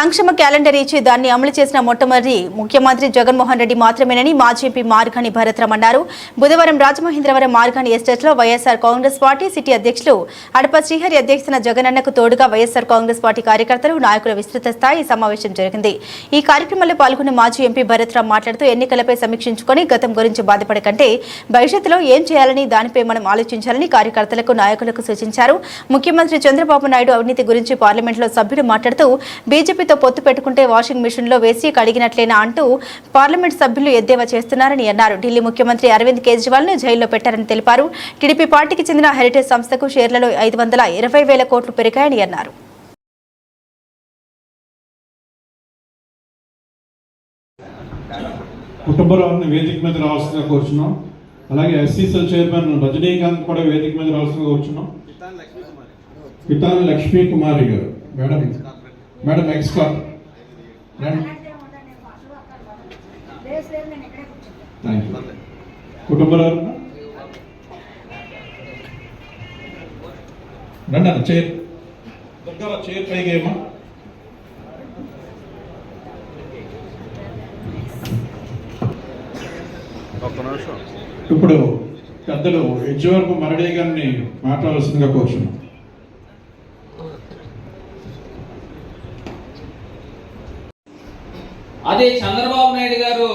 సంక్షేమ క్యాలెండర్ ఇచ్చి దాన్ని అమలు చేసిన మొట్టమొదటి ముఖ్యమంత్రి జగన్మోహన్ రెడ్డి మాత్రమేనని మాజీ ఎంపీ మార్గాని భరత్రామ్ అన్నారు. బుధవారం రాజమహేంద్రవరం మార్గాని ఎస్టేట్లో వైఎస్ఆర్ కాంగ్రెస్ పార్టీ సిటీ అధ్యక్షులు అడప శ్రీహరి అధ్యక్షతన జగనన్నకు తోడుగా వైఎస్ఆర్ కాంగ్రెస్ పార్టీ కార్యకర్తలు నాయకుల విస్తృత స్థాయి సమావేశం జరిగింది. ఈ కార్యక్రమంలో పాల్గొన్న మాజీ ఎంపీ భరత్రామ్ మాట్లాడుతూ ఎన్నికలపై సమీక్షించుకొని గతం గురించి బాధపడకంటే భవిష్యత్తులో ఏం చేయాలని దానిపై మనం ఆలోచించాలని కార్యకర్తలకు నాయకులకు సూచించారు. ముఖ్యమంత్రి చంద్రబాబు నాయుడు అవినీతి గురించి పార్లమెంట్లో సభ్యుడు మాట్లాడుతూ బీజేపీ బీజేపీతో పొత్తు పెట్టుకుంటే వాషింగ్ మిషన్లో వేసి కడిగినట్లేనా అంటూ పార్లమెంట్ సభ్యులు ఎద్దేవా చేస్తున్నారని అన్నారు. ఢిల్లీ ముఖ్యమంత్రి అరవింద్ కేజ్రీవాల్ను జైల్లో పెట్టారని తెలిపారు. టీడీపీ పార్టీకి చెందిన హెరిటేజ్ సంస్థకు షేర్లలో ఐదు వందల ఇరవై వేల కోట్లు పెరిగాయని అన్నారు. కుటుంబరావుని వేదిక మీద రావాల్సిందిగా కోరుచున్నాం. అలాగే ఎస్సీసీఎల్ చైర్మన్ రజనీకాంత్ కూడా వేదిక మీద రావాల్సిందిగా కోరుచున్నాం. పితాని లక్ష్మీ కుమారి గారు. మేడం. మేడం ఎక్స్కాట్ థ్యాంక్ యూ కుటుంబరావు రండి అన్న చైర్ దగ్గర చైర్ పైకి ఏమా ఇప్పుడు పెద్దలు ఎజ్జివరపు మరడి గారిని మాట్లాడాల్సిందిగా కోరుచున్నాం. అదే చంద్రబాబు నాయుడు గారు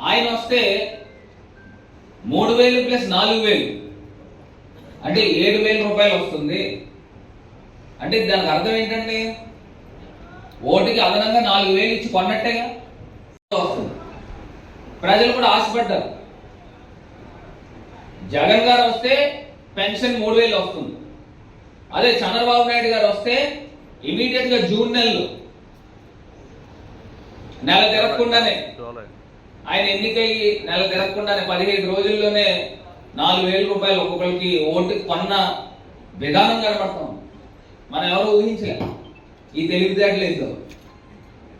ఆయన వస్తే మూడు వేలు ప్లస్ నాలుగు వేలు అంటే ఏడు వేల రూపాయలు వస్తుంది. అంటే దానికి అర్థం ఏంటండి? ఓటుకి అదనంగా నాలుగు వేలు ఇచ్చి కొన్నట్టేగా? వస్తుంది. ప్రజలు కూడా ఆశపడ్డారు. జగన్ గారు వస్తే పెన్షన్ మూడు వేలు వస్తుంది. అదే చంద్రబాబు నాయుడు గారు వస్తే ఇమీడియట్గా జూన్ నెలలో నెల తిరగకుండానే ఆయన ఎన్నికయ్యి నెల తిరగకుండానే పదిహేను రోజుల్లోనే నాలుగు వేల రూపాయలు ఒక్కొక్కరికి ఓటు కొన్న విధానం కనపడతాం. మనం ఎవరు ఊహించలే. ఈ తెలివితేటలేదు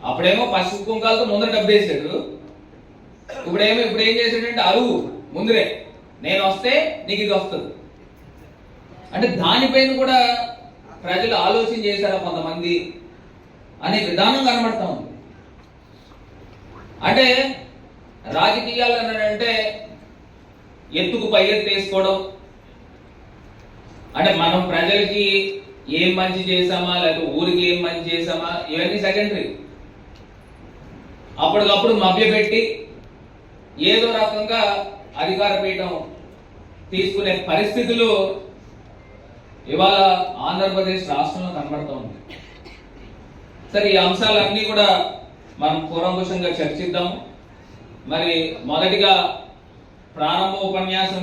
అప్పుడేమో పసుపు కుంకాలతో ముందర డబ్బు వేసాడు ఇప్పుడేమో ఇప్పుడు ఏం చేసాడంటే అరువు ముందరే. నేను వస్తే నీకు ఇది వస్తుంది. అంటే దానిపైన కూడా ప్రజలు ఆలోచన చేశారా కొంతమంది? అనే విధానం కనబడతా ఉంది. అంటే రాజకీయాలు అంటే ఎత్తుకు పై ఎత్తు వేసుకోవడం. అంటే మనం ప్రజలకి ఏం మంచి చేసామా లేకపోతే ఊరికి ఏం మంచి చేసామా ఇవన్నీ సెకండరీ అప్పటికప్పుడు మభ్యపెట్టి ఏదో రకంగా అధికార పీఠం తీసుకునే పరిస్థితులు ఇవాళ ఆంధ్రప్రదేశ్ రాష్ట్రంలో కనబడతా ఉంది. సరే ఈ అంశాలన్నీ కూడా మనం కూలంకుషంగా చర్చిద్దాం మరి మొదటిగా ప్రారంభ ఉపన్యాసం